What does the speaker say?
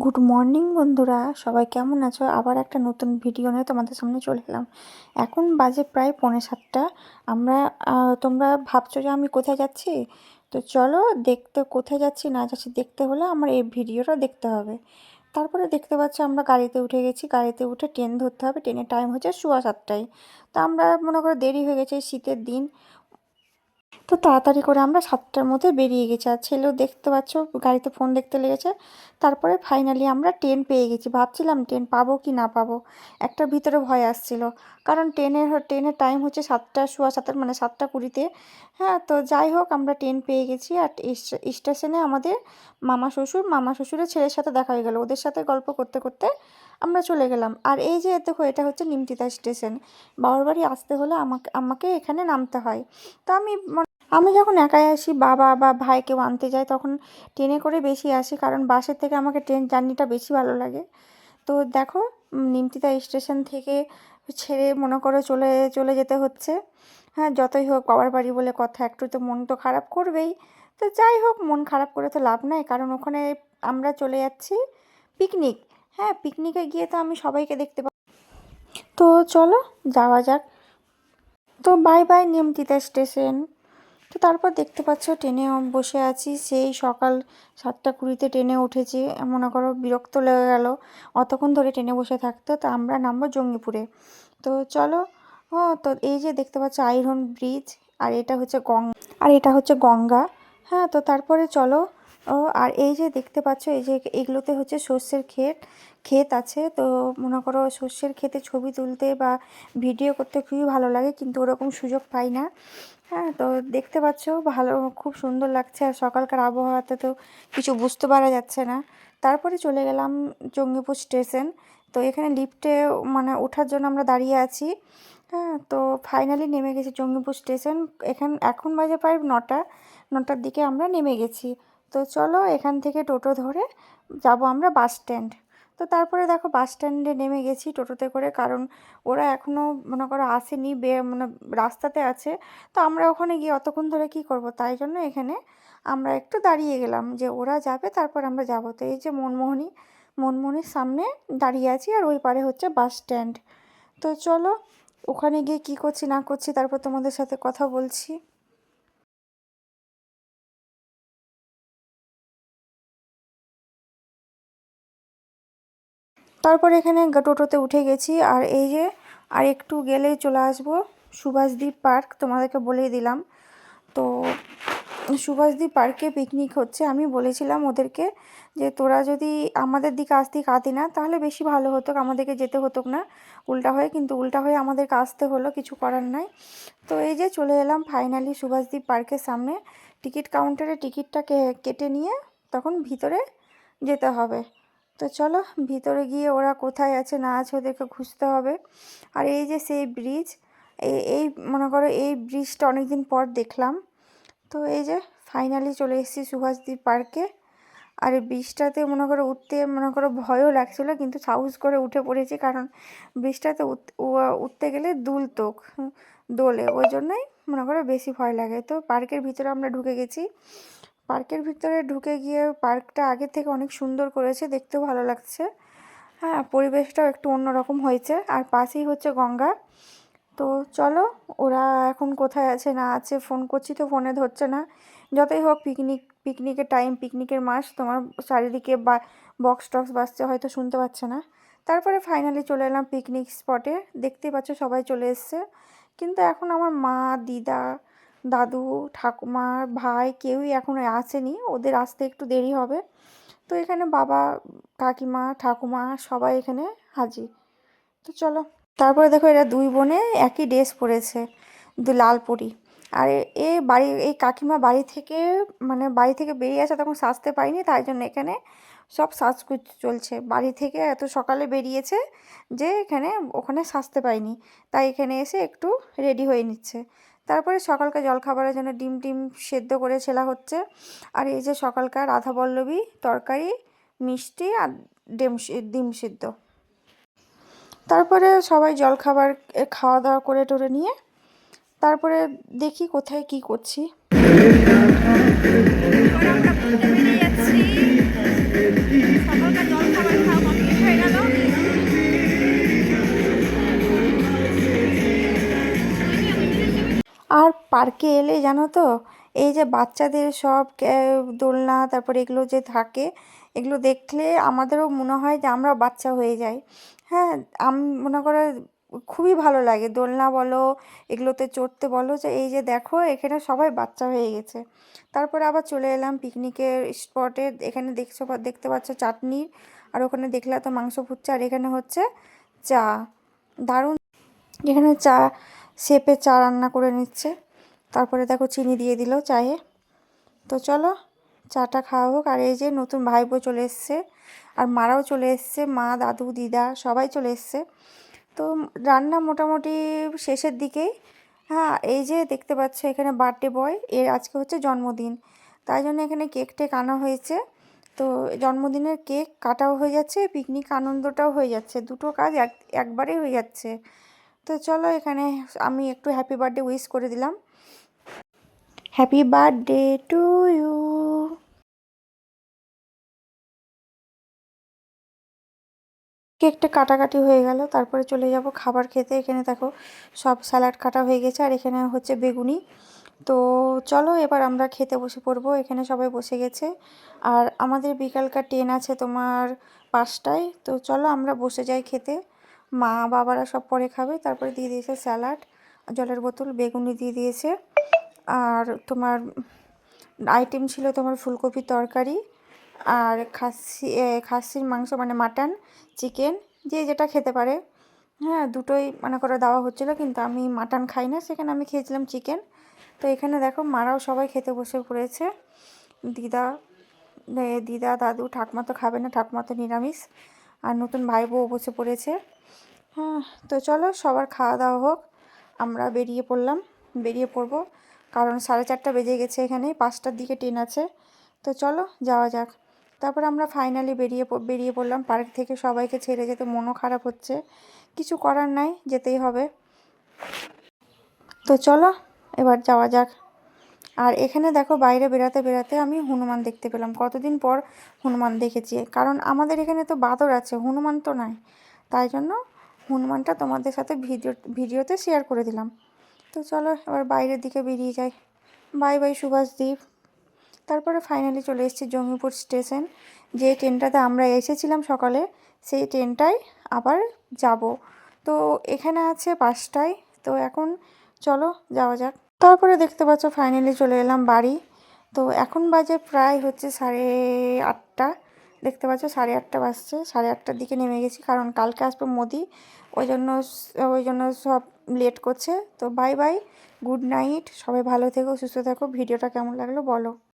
Good morning বন্ধুরা। সবাই কেমন আছো? আবার একটা নতুন ভিডিও নিয়ে তোমাদের সামনে চলে এলাম। এখন বাজে প্রায় পৌনে সাতটা। আমরা তোমরা ভাবছ যে আমি কোথায় যাচ্ছি? তো চলো দেখতে কোথায় যাচ্ছি, না যাচ্ছি, দেখতে হলে আমার এই ভিডিওটা দেখতে হবে। তারপরে দেখতে পাচ্ছি আমরা গাড়িতে উঠে গেছি। গাড়িতে উঠে ট্রেন ধরতে হবে। ট্রেনের টাইম হচ্ছে সোয়া সাতটায়। তো আমরা মনে করো দেরি হয়ে গেছে, শীতের দিন। তো তাড়াতাড়ি করে আমরা সাতটার মধ্যে বেরিয়ে গেছি। আর ছেলেও দেখতে পাচ্ছ, গাড়িতে ফোন দেখতে লেগেছে। তারপরে ফাইনালি আমরা ট্রেন পেয়ে গেছি। ভাবছিলাম ট্রেন পাবো কি না পাবো? একটা ভিতরে ভয় আসছিল। কারণ ট্রেনের ট্রেনের টাইম হচ্ছে সাতটা, সোয়া সাতটা মানে সাতটা কুড়িতে। হ্যাঁ তো যাই হোক, আমরা ট্রেন পেয়ে গেছি। আর স্টেশনে আমাদের মামা শ্বশুর, মামা শ্বশুরের ছেলের সাথে দেখা হয়ে গেল। ওদের সাথে গল্প করতে করতে আমরা চলে গেলাম। আর এই যে দেখো, এটা হচ্ছে নিমতিতা স্টেশন বাবার বাড়ি আসতে হলে আমাকে আমাকে এখানে নামতে হয়। তো আমি আমি যখন একাই আসি, বাবা বা ভাই কেউ আনতে যায়, তখন ট্রেনে করে বেশি আসি কারণ বাসের থেকে আমাকে ট্রেন জার্নিটা বেশি ভালো লাগে। তো দেখো নিমতিতা স্টেশন থেকে ছেড়ে মনে করো চলে চলে যেতে হচ্ছে। হ্যাঁ যতই হোক বাবার বাড়ি বলে কথা, একটু তো মন তো খারাপ করবেই। তো যাই হোক, মন খারাপ করে তো লাভ নাই কারণ ওখানে আমরা চলে যাচ্ছি পিকনিক। হ্যাঁ পিকনিকে গিয়ে তো আমি সবাইকে দেখতে পাবো তো চলো, যাওয়া যাক। তো বাই বাই নিমতিতা স্টেশন। তো তারপর দেখতে পাচ্ছ ট্রেনে বসে আছি। সেই সকাল সাতটা কুড়িতে ট্রেনে উঠেছি। মনে করো বিরক্ত লেগে গেল। অতক্ষণ ধরে ট্রেনে বসে থাকতে তো আমরা নামবো জঙ্গিপুরে। তো চলো ও তো এই যে দেখতে পাচ্ছ আইরন ব্রিজ, আর এটা হচ্ছে গং, আর এটা হচ্ছে গঙ্গা। হ্যাঁ তো তারপরে চলো, ও, আর এই যে দেখতে পাচ্ছ এই যে এগুলোতে হচ্ছে সর্ষের ক্ষেত ক্ষেত আছে। তো মনে করো সর্ষের ক্ষেতে ছবি তুলতে বা ভিডিও করতে খুবই ভালো লাগে, কিন্তু ওরকম সুযোগ পাই না। হ্যাঁ তো দেখতে পাচ্ছ ভালো, খুব সুন্দর লাগছে। আর সকালকার আবহাওয়াতে তো কিছু বুঝতে পারা যাচ্ছে না। তারপরে চলে গেলাম জঙ্গিপুর স্টেশন। তো এখানে লিফটে মানে ওঠার জন্য আমরা দাঁড়িয়ে আছি। হ্যাঁ তো ফাইনালি নেমে গেছি জঙ্গিপুর স্টেশন। এখান, এখন বাজে প্রায় নটা, নটার দিকে আমরা নেমে গেছি। তো চলো এখান থেকে টোটো ধরে যাব আমরা বাস স্ট্যান্ড তো তারপরে দেখো বাস স্ট্যান্ডে নেমে গেছি টোটোতে করে, কারণ ওরা এখনও মনে করো আসেনি, বে মানে রাস্তাতে আছে। তো আমরা ওখানে গিয়ে অতক্ষণ ধরে কি করব? তাই জন্য এখানে আমরা একটু দাঁড়িয়ে গেলাম যে ওরা যাবে, তারপর আমরা যাব। তো এই যে মনমোহনী, মনমোহনীর সামনে দাঁড়িয়ে আছি আর ওই পারে হচ্ছে বাস স্ট্যান্ড। তো চলো ওখানে গিয়ে কি করছি না করছি তারপর তোমাদের সাথে কথা বলছি। তারপর এখানে টোটোতে উঠে গেছি আর এই যে আর একটু গেলেই চলে আসব সুভাষদ্বীপ পার্ক, তোমাদেরকে বলেই দিলাম। তো সুভাষদ্বীপ পার্কে পিকনিক হচ্ছে। আমি বলেছিলাম ওদেরকে যে তোরা যদি আমাদের দিকে আসতি কাঁদি না, তাহলে বেশি ভালো হতো, আমাদেরকে যেতে হতো না। উল্টা হয়ে, কিন্তু উল্টা হয়ে আমাদেরকে আসতে হলো, কিছু করার নাই। তো এই যে চলে এলাম ফাইনালি সুভাষদ্বীপ পার্কের সামনে। টিকিট কাউন্টারে টিকিটটা কেটে নিয়ে তখন ভিতরে যেতে হবে। তো চলো ভিতরে গিয়ে ওরা কোথায় আছে না আছে ওদেরকে খুঁজতে হবে। আর এই যে সেই ব্রিজ এই এই মনে করো এই ব্রিজটা অনেক দিন পর দেখলাম। তো এই যে ফাইনালি চলে এসেছি সুভাষদ্বীপ পার্কে আর এই ব্রিজটাতে মনে করো উঠতে মনে করো ভয়ও লাগছিল, কিন্তু সাহস করে উঠে পড়েছি কারণ ব্রিজটাতে উঠ- উঠতে গেলে দুলতো দোলে। ওই জন্যই মনে করো বেশি ভয় লাগে। তো পার্কের ভিতরে আমরা ঢুকে গেছি। পার্কের ভিতরে ঢুকে গিয়ে পার্কটা আগের থেকে অনেক সুন্দর করেছে, দেখতেও ভালো লাগছে। হ্যাঁ পরিবেশটাও একটু অন্যরকম হয়েছে। আর পাশেই হচ্ছে গঙ্গা। তো চলো, ওরা এখন কোথায় আছে, না আছে, ফোন করছি তো ফোনে ধরছে না। যতই হোক, পিকনিক, পিকনিকের টাইম পিকনিকের মাস, তোমার চারিদিকে বা বক্স টক্স বাজছে, হয়তো শুনতে পাচ্ছে না। তারপরে ফাইনালি চলে এলাম পিকনিক স্পটে দেখতেই পাচ্ছ, সবাই চলে এসছে। কিন্তু এখন আমার মা, দিদা দাদু, ঠাকুমা, ভাই কেউই এখনও আসেনি। ওদের আসতে একটু দেরি হবে। তো এখানে বাবা, কাকিমা, ঠাকুমা সবাই এখানে হাজির। তো চলো, তারপরে দেখো এরা দুই বোনে একই ড্রেস পরেছে, দু লাল পরি। আর এ- বাড়ি এই কাকিমা বাড়ি থেকে মানে বাড়ি থেকে বেরিয়ে আসে তখন সাজতে পারিনি, তাই জন্য এখানে সব সাজগুজ চলছে। বাড়ি থেকে এত সকালে বেরিয়েছে যে এখানে, ওখানে সাজতে পারিনি। তাই এখানে এসে একটু রেডি হয়ে নিচ্ছে। তারপরে সকালকার জলখাবারের জন্য ডিম টিম সেদ্ধ করে ছেলা হচ্ছে। আর এই যে সকালকার রাধা পল্লবী তরকারি, মিষ্টি আর ডিম ডিম সেদ্ধ। তারপরে সবাই জলখাবার খাওয়া দাওয়া করে টোরে নিয়ে, তারপরে দেখি কোথায় কি করছি। পার্কে এলে জানো তো, এই যে বাচ্চাদের সব দোলনা, তারপরে এগুলো যে থাকে, এগুলো দেখলে আমাদেরও মনে হয় যে আমরা বাচ্চা হয়ে যাই। হ্যাঁ আমি, মনে করো খুবই ভালো লাগে। দোলনা বলো, এগুলোতে চড়তে বলো, যে এই যে দেখো, এখানে সবাই বাচ্চা হয়ে গেছে। তারপরে আবার চলে এলাম পিকনিকের স্পটে এখানে দেখছ, দেখতে পাচ্ছ চাটনি, আর ওখানে দেখলে তো মাংস ফুটছে আর এখানে হচ্ছে চা। দারুণ। এখানে চা সেপে চা রান্না করে নিচ্ছে। তারপরে দেখো চিনি দিয়ে দিল চায়ে। তো চলো, চাটা খাওয়া হোক। আর এই যে নতুন ভাইপো চলে এসছে, আর মারাও চলে এসছে, মা, দাদু, দিদা, সবাই চলে এসছে। তো রান্না মোটামুটি শেষের দিকেই। হ্যাঁ এই যে দেখতে পাচ্ছ এখানে বার্থডে বয় এর আজকে হচ্ছে জন্মদিন। তাই জন্য এখানে কেক টেক আনা হয়েছে। তো জন্মদিনের কেক কাটাও হয়ে যাচ্ছে পিকনিক আনন্দটাও হয়ে যাচ্ছে। দুটো কাজ এক, একবারেই হয়ে যাচ্ছে। তো চলো এখানে আমি একটু হ্যাপি বার্থডে উইশ করে দিলাম। হ্যাপি বার্থডে টু ইউ কেকটা কাটাকাটি হয়ে গেল, তারপরে চলে যাব খাবার খেতে। এখানে দেখো সব স্যালাড কাটা হয়ে গেছে, আর এখানে হচ্ছে বেগুনি। তো চলো এবার আমরা খেতে বসে পড়ব। এখানে সবাই বসে গেছে। আর আমাদের বিকালকার ট্রেন আছে তোমার পাঁচটায়। তো চলো আমরা বসে যাই খেতে। মা বাবারা সব পরে খাবে। তারপরে দিয়ে দিয়েছে স্যালাড, জলের বোতল, বেগুনি দিয়ে দিয়েছে। আর তোমার আইটেম ছিল তোমার ফুলকপির তরকারি, আর খাসি খাসির মাংস মানে মাটন চিকেন যে যেটা খেতে পারে। হ্যাঁ দুটোই মনে করে দেওয়া হচ্ছিল, কিন্তু আমি মাটন খাই না, সেখানে আমি খেয়েছিলাম চিকেন তো এখানে দেখো, মারাও সবাই খেতে বসে পড়েছে। দিদা দিদা, দাদু, ঠাকমা তো খাবে না, ঠাকমা তো নিরামিষ। আর নতুন ভাই বউ বসে পড়েছে। হ্যাঁ তো চলো সবার খাওয়া দাওয়া হোক। আমরা বেরিয়ে পড়লাম। বেরিয়ে পড়ব। কারণ সাড়ে চারটা বেজে গেছে এখানে। পাঁচটার দিকে ট্রেন আছে। তো চলো, যাওয়া যাক। তারপর আমরা ফাইনালি বেরিয়ে বেরিয়ে পড়লাম। পার্ক থেকে সবাইকে ছেড়ে যেতে মনও খারাপ হচ্ছে। কিছু করার নাই, যেতেই হবে। তো চলো, এবার যাওয়া যাক। আর এখানে দেখো, বাইরে বেড়াতে বেড়াতে আমি হনুমান দেখতে পেলাম। কতদিন পর হনুমান দেখেছি। কারণ আমাদের এখানে তো বাদর আছে। হনুমান তো নাই। তাই জন্য হনুমানটা তোমাদের সাথে ভিডিও ভিডিওতে শেয়ার করে দিলাম। তো চলো এবার বাইরের দিকে বেরিয়ে যাই। বাই বাই সুভাষদ্বীপ তারপরে ফাইনালি চলে এসেছি জঙ্গিপুর স্টেশন যে ট্রেনটাতে আমরা এসেছিলাম সকালে, সেই ট্রেনটাই আবার যাব। তো এখানে আছে পাঁচটায়, তো এখন চলো যাওয়া যাক। তারপরে দেখতে পাচ্ছ ফাইনালি চলে এলাম বাড়ি। তো এখন বাজে প্রায় হচ্ছে সাড়ে আটটা। দেখতে পাচ্ছ সাড়ে আটটা বাজছে। সাড়ে আটটার দিকে নেমে গেছি, কারণ কালকে আসবে মোদি। ওই জন্য ওই জন্য সব লেট করছে। তো বাই বাই গুড নাইট সবাই ভালো থেকো, সুস্থ থাকো। ভিডিওটা কেমন লাগল বলো।